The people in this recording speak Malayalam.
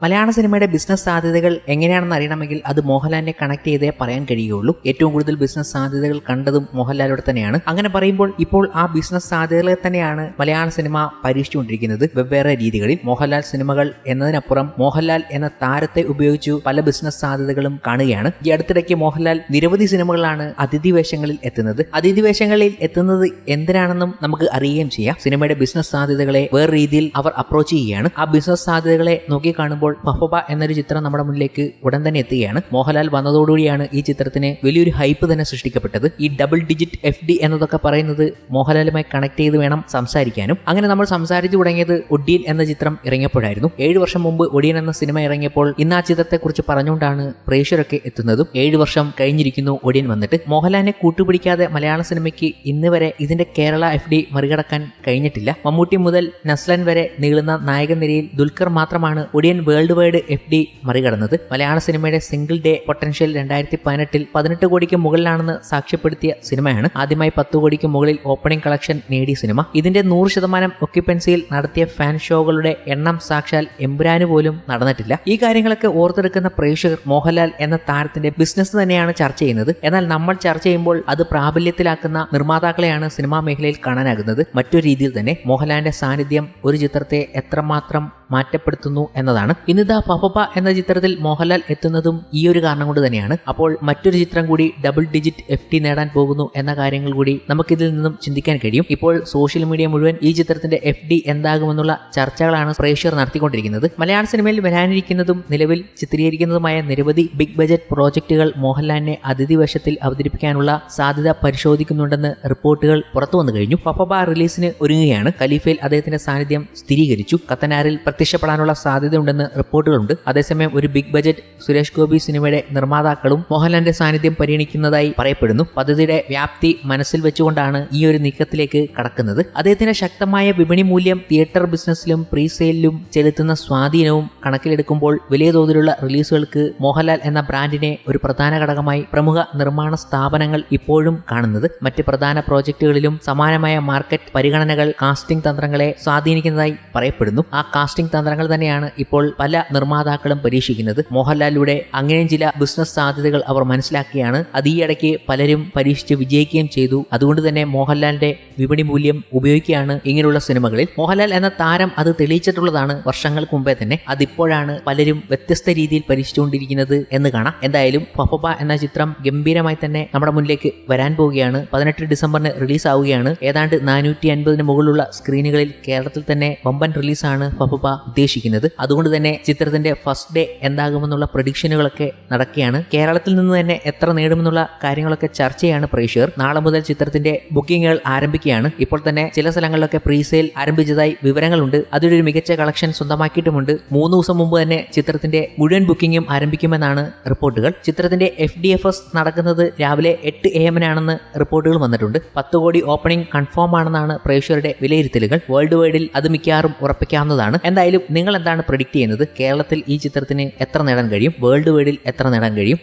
മലയാള സിനിമയുടെ ബിസിനസ് സാധ്യതകൾ എങ്ങനെയാണെന്ന് അറിയണമെങ്കിൽ അത് മോഹൻലാലിനെ കണക്ട് ചെയ്തേ പറയാൻ കഴിയുകയുള്ളൂ. ഏറ്റവും കൂടുതൽ ബിസിനസ് സാധ്യതകൾ കണ്ടതും മോഹൻലാലോട് തന്നെയാണ്. അങ്ങനെ പറയുമ്പോൾ ഇപ്പോൾ ആ ബിസിനസ് സാധ്യതകളെ തന്നെയാണ് മലയാള സിനിമ പരീക്ഷിച്ചുകൊണ്ടിരിക്കുന്നത്. വെവ്വേറെ രീതികളിൽ മോഹൻലാൽ സിനിമകൾ എന്നതിനപ്പുറം മോഹൻലാൽ എന്ന താരത്തെ ഉപയോഗിച്ചു പല ബിസിനസ് സാധ്യതകളും കാണുകയാണ്. ഈ അടുത്തിടയ്ക്ക് മോഹൻലാൽ നിരവധി സിനിമകളാണ് അതിഥി വേഷങ്ങളിൽ എത്തുന്നത്. അതിഥി വേഷങ്ങളിൽ എത്തുന്നത് എന്തിനാണെന്നും നമുക്ക് അറിയുകയും ചെയ്യാം. സിനിമയുടെ ബിസിനസ് സാധ്യതകളെ വേറെ രീതിയിൽ അവർ അപ്രോച്ച് ചെയ്യുകയാണ്. ആ ബിസിനസ് സാധ്യതകളെ നോക്കി കാണുമ്പോൾ പഹബ എന്നൊരു ചിത്രം നമ്മുടെ മുന്നിലേക്ക് ഉടൻ തന്നെ എത്തുകയാണ്. മോഹൻലാൽ വന്നതോടുകൂടിയാണ് ഈ ചിത്രത്തിന് വലിയൊരു ഹൈപ്പ് തന്നെ സൃഷ്ടിക്കപ്പെട്ടത്. ഈ ഡബിൾ ഡിജിറ്റ് എഫ് ഡി എന്നതൊക്കെ പറയുന്നത് മോഹൻലാലുമായി കണക്ട് ചെയ്ത് വേണം സംസാരിക്കാനും. അങ്ങനെ നമ്മൾ സംസാരിച്ചു തുടങ്ങിയത് ഒഡിയൻ എന്ന ചിത്രം ഇറങ്ങിയപ്പോഴായിരുന്നു. ഏഴ് വർഷം മുമ്പ് ഒഡിയൻ എന്ന സിനിമ ഇറങ്ങിയപ്പോൾ ഇന്ന് ആ ചിത്രത്തെക്കുറിച്ച് പറഞ്ഞുകൊണ്ടാണ് പ്രേക്ഷകരൊക്കെ എത്തുന്നതും. ഏഴ് വർഷം കഴിഞ്ഞിരിക്കുന്നു ഒഡിയൻ വന്നിട്ട്. മോഹൻലാലിനെ കൂട്ടുപിടിക്കാതെ മലയാള സിനിമയ്ക്ക് ഇന്ന് വരെ ഇതിന്റെ കേരള എഫ് ഡി മറികടക്കാൻ കഴിഞ്ഞിട്ടില്ല. മമ്മൂട്ടി മുതൽ നസ്ലൻ വരെ നീളുന്ന നായകൻ നിരയിൽ ദുൽഖർ മാത്രമാണ് Odiyan world wide F D മറികടന്നത്. മലയാള സിനിമയുടെ സിംഗിൾ ഡേ പൊട്ടൻഷ്യൽ രണ്ടായിരത്തി പതിനെട്ടിൽ പതിനെട്ട് കോടിക്ക് മുകളിലാണെന്ന് സാക്ഷ്യപ്പെടുത്തിയ സിനിമയാണ്. ആദ്യമായി പത്ത് കോടിക്ക് മുകളിൽ ഓപ്പണിംഗ് കളക്ഷൻ നേടിയ സിനിമ. ഇതിന്റെ നൂറ് ശതമാനം ഒക്യുപ്പൻസിയിൽ നടത്തിയ ഫാൻ ഷോകളുടെ എണ്ണം സാക്ഷാൽ എമ്പുരാന് പോലും നടന്നിട്ടില്ല. ഈ കാര്യങ്ങളൊക്കെ ഓർത്തെടുക്കുന്ന പ്രേക്ഷകർ മോഹൻലാൽ എന്ന താരത്തിന്റെ ബിസിനസ് തന്നെയാണ് ചർച്ച ചെയ്യുന്നത്. എന്നാൽ നമ്മൾ ചർച്ച ചെയ്യുമ്പോൾ അത് പ്രാബല്യത്തിലാക്കുന്ന നിർമ്മാതാക്കളെയാണ് സിനിമാ മേഖലയിൽ കാണാനാകുന്നത്. മറ്റൊരു രീതിയിൽ തന്നെ മോഹൻലാലിന്റെ സാന്നിധ്യം ഒരു ചിത്രത്തെ എത്രമാത്രം മാറ്റപ്പെടുത്തുന്നു എന്നതാണ്. ഇന്നിതാ പപ്പപ്പ എന്ന ചിത്രത്തിൽ മോഹൻലാൽ എത്തുന്നതും ഈ ഒരു കാരണം കൊണ്ട് തന്നെയാണ്. അപ്പോൾ മറ്റൊരു ചിത്രം കൂടി ഡബിൾ ഡിജിറ്റ് എഫ് ടി നേടാൻ പോകുന്നു എന്ന കാര്യങ്ങൾ കൂടി നമുക്കിതിൽ നിന്നും ചിന്തിക്കാൻ കഴിയും. ഇപ്പോൾ സോഷ്യൽ മീഡിയ മുഴുവൻ ഈ ചിത്രത്തിന്റെ എഫ് ഡി എന്താകുമെന്നുള്ള ചർച്ചകളാണ് പ്രേക്ഷകർ നടത്തിക്കൊണ്ടിരിക്കുന്നത്. മലയാള സിനിമയിൽ വരാനിരിക്കുന്നതും നിലവിൽ ചിത്രീകരിക്കുന്നതുമായ നിരവധി ബിഗ് ബജറ്റ് പ്രോജക്റ്റുകൾ മോഹൻലാലിനെ അതിഥി വേഷത്തിൽ അവതരിപ്പിക്കാനുള്ള സാധ്യത പരിശോധിക്കുന്നുണ്ടെന്ന് റിപ്പോർട്ടുകൾ പുറത്തു വന്നു കഴിഞ്ഞു. പപ്പബ റിലീസിന് ഒരുങ്ങുകയാണ്. ഖലീഫയിൽ അദ്ദേഹത്തിന്റെ സാന്നിധ്യം സ്ഥിരീകരിച്ചു. കത്തനാരിൽ പ്രത്യക്ഷപ്പെടാനുള്ള സാധ്യതയുണ്ടെന്ന് റിപ്പോർട്ടുകളുണ്ട്. അതേസമയം ഒരു ബിഗ് ബജറ്റ് സുരേഷ് ഗോപി സിനിമയുടെ നിർമ്മാതാക്കളും മോഹൻലാലിന്റെ സാന്നിധ്യം പരിഗണിക്കുന്നതായി പറയപ്പെടുന്നു. പദ്ധതിയുടെ വ്യാപ്തി മനസ്സിൽ വെച്ചുകൊണ്ടാണ് ഈ ഒരു നീക്കത്തിലേക്ക് കടക്കുന്നത്. അദ്ദേഹത്തിന്റെ ശക്തമായ വിപണി മൂല്യം തിയേറ്റർ ബിസിനസ്സിലും പ്രീസെയിലും ചെലുത്തുന്ന സ്വാധീനവും കണക്കിലെടുക്കുമ്പോൾ വലിയ തോതിലുള്ള റിലീസുകൾക്ക് മോഹൻലാൽ എന്ന ബ്രാൻഡിനെ ഒരു പ്രധാന ഘടകമായി പ്രമുഖ നിർമ്മാണ സ്ഥാപനങ്ങൾ ഇപ്പോഴും കാണുന്നത്. മറ്റ് പ്രധാന പ്രോജക്റ്റുകളിലും സമാനമായ മാർക്കറ്റ് പരിഗണനകൾ കാസ്റ്റിംഗ് തന്ത്രങ്ങളെ സ്വാധീനിക്കുന്നതായി പറയപ്പെടുന്നു. ആ കാസ്റ്റിംഗ് തന്ത്രങ്ങൾ തന്നെയാണ് ഇപ്പോൾ പല നിർമ്മാതാക്കളും പരീക്ഷിക്കുന്നത്. മോഹൻലാലിലൂടെ അങ്ങനെയും ചില ബിസിനസ് സാധ്യതകൾ അവർ മനസ്സിലാക്കിയാണ്. അത് ഈയിടയ്ക്ക് പലരും പരീക്ഷിച്ച് വിജയിക്കുകയും ചെയ്തു. അതുകൊണ്ട് തന്നെ മോഹൻലാലിന്റെ വിപണി മൂല്യം ഉപയോഗിക്കുകയാണ് ഇങ്ങനെയുള്ള സിനിമകളിൽ. മോഹൻലാൽ എന്ന താരം അത് തെളിയിച്ചിട്ടുള്ളതാണ് വർഷങ്ങൾക്ക് മുമ്പേ തന്നെ. അതിപ്പോഴാണ് പലരും വ്യത്യസ്ത രീതിയിൽ പരീക്ഷിച്ചുകൊണ്ടിരിക്കുന്നത് എന്ന് കാണാം. എന്തായാലും പപ്പപ്പ എന്ന ചിത്രം ഗംഭീരമായി തന്നെ നമ്മുടെ മുന്നിലേക്ക് വരാൻ പോവുകയാണ്. പതിനെട്ട് ഡിസംബറിന് റിലീസ് ആവുകയാണ് ഏതാണ്ട് നാനൂറ്റി അൻപതിന് മുകളിലുള്ള സ്ക്രീനുകളിൽ കേരളത്തിൽ തന്നെ വമ്പൻ റിലീസാണ് പപ്പപ്പ ഉദ്ദേശിക്കുന്നത്. അതുകൊണ്ട് തന്നെ ചിത്രത്തിന്റെ ഫസ്റ്റ് ഡേ എന്താകുമെന്നുള്ള പ്രഡിക്ഷനുകളൊക്കെ നടക്കുകയാണ്. കേരളത്തിൽ നിന്ന് തന്നെ എത്ര നേടുമെന്നുള്ള കാര്യങ്ങളൊക്കെ ചർച്ചയാണ് പ്രേക്ഷകർ. നാളെ മുതൽ ചിത്രത്തിന്റെ ബുക്കിംഗുകൾ ആരംഭിക്കുകയാണ്. ഇപ്പോൾ തന്നെ ചില സ്ഥലങ്ങളിലൊക്കെ പ്രീസെയിൽ ആരംഭിച്ചതായി വിവരങ്ങളുണ്ട്. അതിലൊരു മികച്ച കളക്ഷൻ സ്വന്തമാക്കിയിട്ടുമുണ്ട്. മൂന്ന് ദിവസം മുമ്പ് തന്നെ ചിത്രത്തിന്റെ മുഴുവൻ ബുക്കിംഗും ആരംഭിക്കുമെന്നാണ് റിപ്പോർട്ടുകൾ. ചിത്രത്തിന്റെ എഫ് ഡി എഫ് എസ് നടക്കുന്നത് രാവിലെ എട്ട് എ എമ്മിനാണെന്ന് റിപ്പോർട്ടുകൾ വന്നിട്ടുണ്ട്. പത്ത് കോടി ഓപ്പണിംഗ് കൺഫേം ആണെന്നാണ് പ്രേക്ഷകരുടെ വിലയിരുത്തലുകൾ. വേൾഡ് വൈഡിൽ അത് മിക്കവാറും ഉറപ്പിക്കാവുന്നതാണ്. എന്തായാലും നിങ്ങൾ എന്താണ് പ്രഡിക്റ്റ് ചെയ്യുന്നത്? കേരളത്തിൽ ഈ ചിത്രത്തിന് എത്ര നേടാൻ കഴിയും? വേൾഡ് വൈഡിൽ എത്ര നേടാൻ കഴിയും?